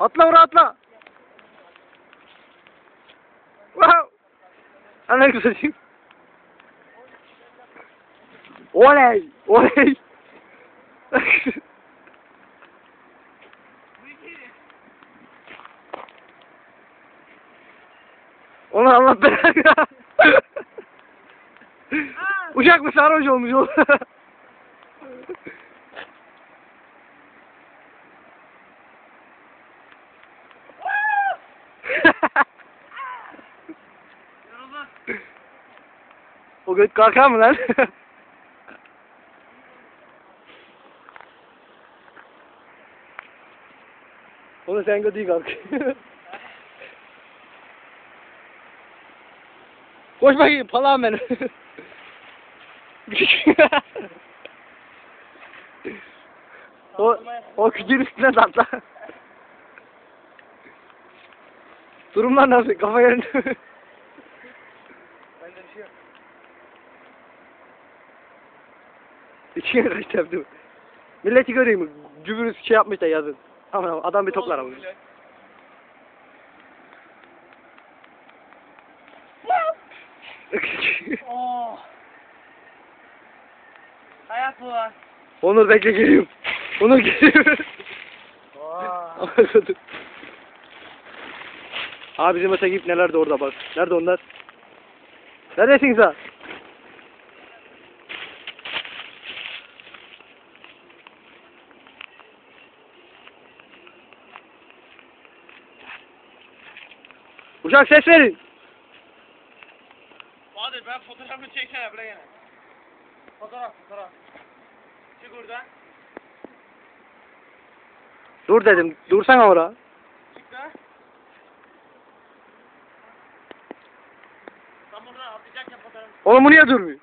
Atla oraya atla. Wow. Ana güzelim. Oley. Oley. Onu Allah belanı. Uçak mı sarhoş olmuş o? O göt kalkar mı lan? Onu sen götü kalk. Koş bakayım palam beni. o, o küçüğün üstüne de atla. Durumlar nasıl? Kafa yerinde bir şey yok. İçine kaç yaptım. Milleti göreyim mi? Cübürüz şey yapmış da yazın. Aman, adam bir toplar ama. Oh. Hayat bu var. Onur bekle geliyorum. Onur geliyor. Abi bizim öteki ip neler de orada bak. Nerede onlar? Neredesin sen? Uşak ses verin. Bahadır ben fotoğrafını çeksene bile gene. Fotoğraf fotoğraf. Çık oradan. Dur dedim. Dursana orada. Oğlum bu niye durmuyor?